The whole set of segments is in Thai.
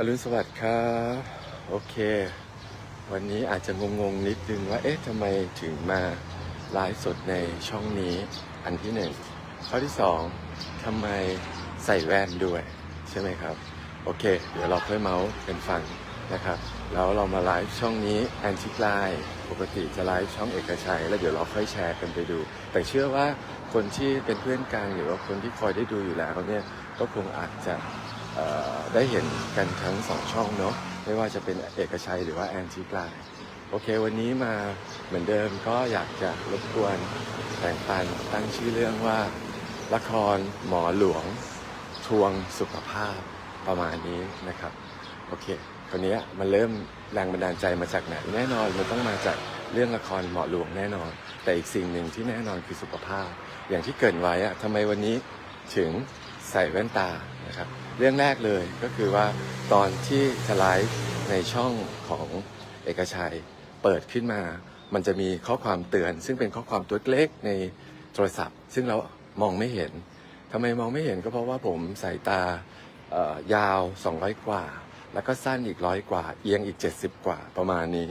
อรุณสวัสดิ์ครับโอเค วันนี้อาจจะงงๆนิดนึงว่าเอ๊ะทำไมถึงมาไลฟ์สดในช่องนี้อันที่หนึ่งข้อที่สองทำไมใส่แว่นด้วย ใช่ไหมครับ โอเค เดี๋ยวเราค่อยเมาส์กันฟังนะครับ แล้วเรามาไลฟ์ช่องนี้แอนทิกไลปกติจะไลฟ์ช่องเอกชัย แล้วเดี๋ยวเราค่อยแชร์กันไปดู แต่เชื่อว่าคนที่เป็นเพื่อนกันหรือว่าคนที่คอยได้ดูอยู่แล้วเนี่ยก็คงอาจจะ ได้เห็นกันทั้งสองช่องเนาะไม่ว่าจะเป็นเอกชัยหรือว่าแอนทิกไลโอเค วันนี้มาเหมือนเดิมก็อยากจะรบกวนแบ่งปันตั้งชื่อเรื่องว่า ละครหมอหลวง ทวงสุขภาพประมาณนี้นะครับ โอเคคนนี้มันเริ่มแรงบันดาลใจมาจากไหนแน่นอนมันต้องมาจากเรื่องละครหมอหลวงแน่นอน แต่อีกสิ่งหนึ่งที่แน่นอนคือสุขภาพ อย่างที่เกินไว้อะทำไมวันนี้ถึงใส่แว่นตานะครับ เรื่องแรกเลยก็คือว่าตอนที่จะไลฟ์ในช่องของเอกชัยเปิดขึ้นมา มันจะมีข้อความเตือน ซึ่งเป็นข้อความตัวเล็กในโทรศัพท์ ซึ่งเรามองไม่เห็นทำไมมองไม่เห็นก็เพราะว่าผมสายตาเอ่อยาว 200 กว่า แล้วก็สั้นอีกร้อยกว่า เอียงอีก 70 กว่าประมาณนี้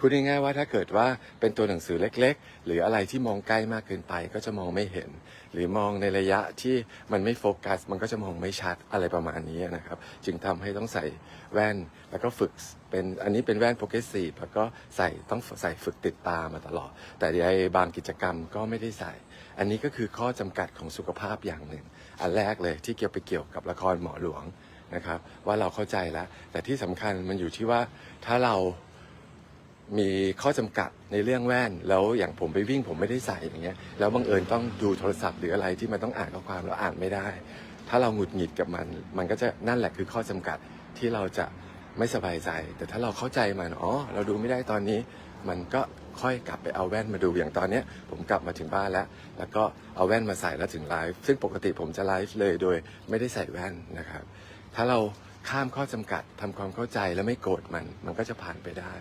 พูดง่ายๆว่าถ้าเกิดว่าเป็นตัวหนังสือเล็ก ๆ หรืออะไรที่มองใกล้มากเกินไปก็จะมองไม่เห็น หรือมองในระยะที่มันไม่โฟกัส มันก็จะมองไม่ชัดอะไรประมาณนี้นะครับ จึงทำให้ต้องใส่แว่นแล้วก็ฝึกเป็นอันนี้เป็นแว่นโปรเกรสซีฟแล้วก็ใส่ต้องใส่ฝึกติดตามาตลอด แต่ในบางกิจกรรมก็ไม่ได้ใส่ อันนี้ก็คือข้อจำกัดของสุขภาพอย่างหนึ่ง อันแรกเลยที่เกี่ยวไปเกี่ยวกับละครหมอหลวงนะครับว่าเราเข้าใจแล้ว แต่ที่สำคัญมันอยู่ที่ว่าถ้าเรา มีข้อจำกัดในเรื่องแว่น แล้วอย่างผมไปวิ่งผมไม่ได้ใส่อย่างเงี้ยแล้วบังเอิญต้องดูโทรศัพท์หรืออะไรที่มันต้องอ่านข้อความแล้วอ่านไม่ได้ ถ้าเราหงุดหงิดกับมัน มันก็จะนั่นแหละคือข้อจำกัดที่เราจะไม่สบายใจ แต่ถ้าเราเข้าใจมันอ๋อเราดูไม่ได้ตอนนี้ มันก็ค่อยกลับไปเอาแว่นมาดูอย่างตอนเนี้ยผมกลับมาถึงบ้านแล้ว แล้วก็เอาแว่นมาใส่แล้วถึงไลฟ์ซึ่งปกติผมจะไลฟ์เลยโดยไม่ได้ใส่แว่นนะครับ ถ้าเราข้ามข้อจำกัดทำความเข้าใจแล้วไม่โกรธมัน มันก็จะผ่านไปได้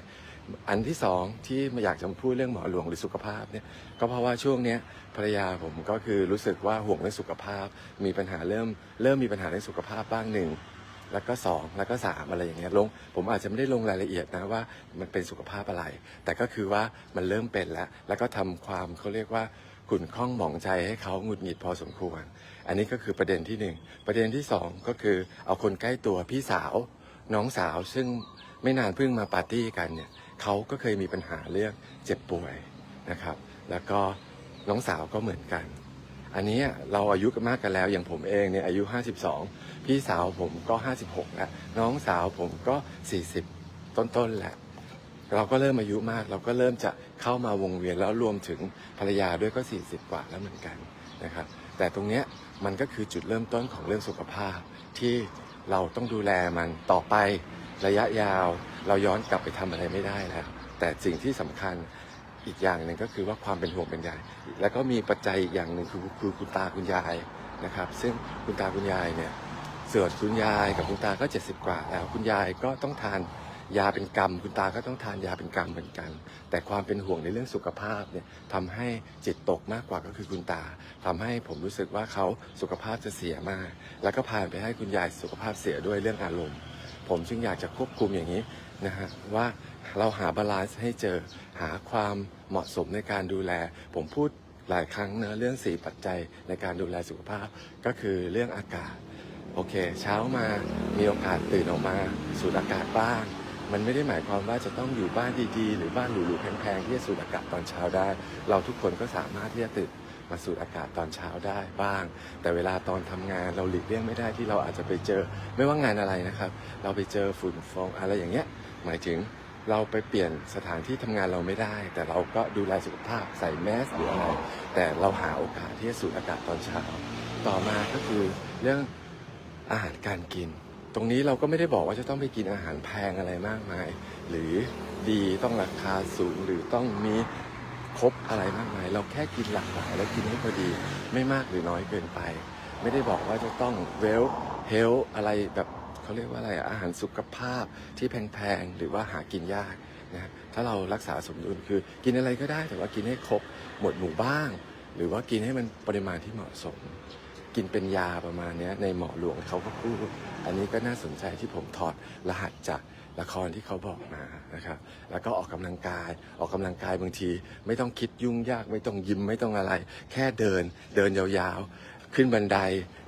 อันที่สองที่มาอยากจะพูดเรื่องหมอหลวงหรือสุขภาพเนี่ยก็เพราะว่าช่วงเนี้ยภรรยาผมก็คือรู้สึกว่าห่วงเรื่องสุขภาพ มีปัญหาเริ่มเริ่มมีปัญหาเรื่องสุขภาพบ้างหนึ่งแล้วก็สองแล้วก็สามอะไรอย่างเงี้ยลงผมอาจจะไม่ได้ลงรายละเอียดนะว่ามันเป็นสุขภาพอะไร แต่ก็คือว่ามันเริ่มเป็นแล้ว แล้วก็ทำความเขาเรียกว่าขุ่นข้องหมองใจให้เขาหงุดหงิดพอสมควร อันนี้ก็คือประเด็นที่หนึ่งประเด็นที่สองก็คือเอาคนใกล้ตัวพี่สาว น้องสาวซึ่งไม่นานเพิ่งมาปาร์ตี้กันเนี่ย เขาก็เคยมีปัญหาเรื่องเจ็บป่วยนะครับ แล้วก็น้องสาวก็เหมือนกัน อันนี้เราอายุกันมากกันแล้ว อย่างผมเองเนี่ยอายุ 52 พี่สาวผมก็ 56 แล้ว น้องสาวผมก็ 40 ต้นๆแหล้วเราก็เริ่มอายุมาก เราก็เริ่มจะเข้ามาวงเวียนแล้วรวมถึงภรรยาด้วยก็ 40 กว่าแล้วเหมือนกันนะครับ แต่ตรงเนี้ยมันก็คือจุดเริ่มต้นของเรื่องสุขภาพที่เราต้องดูแลมันต่อไป ระยะยาวเราย้อนกลับไปทำอะไรไม่ได้แล้วแต่สิ่งที่สำคัญอีกอย่างหนึ่งก็คือว่าความเป็นห่วงเป็นใยแล้วก็มีปัจจัยอีกอย่างหนึ่งคือคือคุณตาคุณยายนะครับ ซึ่งคุณตาคุณยายเนี่ยส่วนคุณยายกับคุณตาก็ 70 กว่าแล้ว คุณยายก็ต้องทานยาเป็นกรรม คุณตาก็ต้องทานยาเป็นกรรมเหมือนกัน แต่ความเป็นห่วงในเรื่องสุขภาพเนี่ยทำให้จิตตกมากกว่าก็คือคุณตาทำให้ผมรู้สึกว่าเขาสุขภาพจะเสียมาก แล้วก็ผ่านไปให้คุณยายสุขภาพเสียด้วยเรื่องอารมณ์ ผมจึงอยากจะควบคุมอย่างนี้นะฮะว่าเราหาบาลานซ์ให้เจอหาความเหมาะสมในการดูแล ผมพูดหลายครั้งเนะเรื่องสี่ปัจจัยในการดูแลสุขภาพ ก็คือเรื่องอากาศ โอเค เช้ามามีโอกาสตื่นออกมา สูดอากาศบ้าง มันไม่ได้หมายความว่าจะต้องอยู่บ้านดีๆ หรือบ้านหรูๆแพงๆที่จะสูดอากาศตอนเช้าได้ เราทุกคนก็สามารถที่จะตื่น มาสูดอากาศตอนเช้าได้บ้าง แต่เวลาตอนทำงานเราหลีกเลี่ยงไม่ได้ที่เราอาจจะไปเจอไม่ว่างานอะไรนะครับ เราไปเจอฝุ่นฟองอะไรอย่างเงี้ยหมายถึงเราไปเปลี่ยนสถานที่ทำงานเราไม่ได้ แต่เราก็ดูแลสุขภาพใส่แมสหรืออะไรแต่เราหาโอกาสที่จะสูดอากาศตอนเช้า ต่อมาก็คือเรื่องอาหารการกิน ตรงนี้เราก็ไม่ได้บอกว่าจะต้องไปกินอาหารแพงอะไรมากมาย หรือดีต้องราคาสูงหรือต้องมี ครบอะไรมากมาย เราแค่กินหลากหลาย แล้วกินให้พอดี ไม่มากหรือน้อยเกินไป ไม่ได้บอกว่าจะต้องเวลเฮลอะไรแบบเขาเรียกว่าอะไรอาหารสุขภาพที่แพงๆหรือว่าหากินยากนะถ้าเรารักษาสมดุลคือกินอะไรก็ได้แต่ว่ากินให้ครบหมดหมู่บ้าง หรือว่ากินให้มันปริมาณที่เหมาะสม กินเป็นยาประมาณนี้ในหมอหลวงเขาก็พูดอันนี้ก็น่าสนใจที่ผมถอดรหัสจาก ละครที่เขาบอกมานะครับ แล้วก็ออกกำลังกาย ออกกำลังกายบางที ไม่ต้องคิดยุ่งยาก ไม่ต้องยิ้มไม่ต้องอะไร แค่เดิน เดินยาวๆ ขึ้นบันได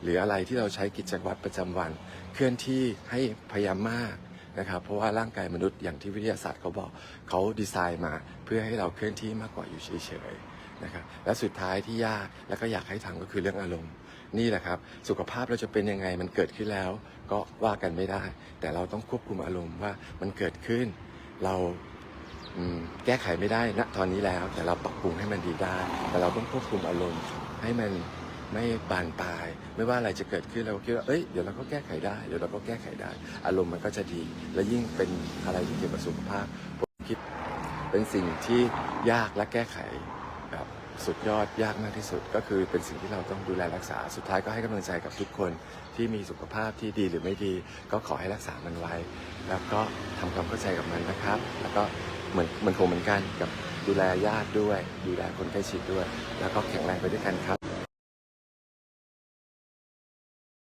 หรืออะไรที่เราใช้กิจวัตรประจำวัน เคลื่อนที่ให้พยายามมากนะครับ เพราะว่าร่างกายมนุษย์อย่างที่วิทยาศาสตร์เขาบอกเขาดีไซน์มา เพื่อให้เราเคลื่อนที่มากกว่าอยู่เฉยๆนะครับ และสุดท้ายที่ยากแล้วก็อยากให้ทำก็คือเรื่องอารมณ์ นี่แหละครับ สุขภาพเราจะเป็นยังไงมันเกิดขึ้นแล้ว ก็ว่ากันไม่ได้ แต่เราต้องควบคุมอารมณ์ว่ามันเกิดขึ้น เราแก้ไขไม่ได้ณตอนนี้แล้ว แต่เราปรับปรุงให้มันดีได้ แต่เราต้องควบคุมอารมณ์ให้มันไม่บานปลาย ไม่ว่าอะไรจะเกิดขึ้นเราก็คิดว่าเอ้ยเดี๋ยวเราก็แก้ไขได้เดี๋ยวเราก็แก้ไขได้ อารมณ์มันก็จะดี และยิ่งเป็นอะไรที่เกี่ยวกับสุขภาพผมคิดเป็นสิ่งที่ยากและแก้ไข สุดยอดยากมากที่สุด ก็คือเป็นสิ่งที่เราต้องดูแลรักษาสุดท้ายก็ให้กำลังใจกับทุกคนที่มีสุขภาพที่ดีหรือไม่ดี ก็ขอให้รักษามันไว้ แล้วก็ทำความเข้าใจกับมันนะครับ แล้วก็เหมือนเหมือนคงเหมือนกันกับดูแลญาติด้วย ดูแลคนใกล้ชิดด้วย แล้วก็แข็งแรงไปด้วยกันครับ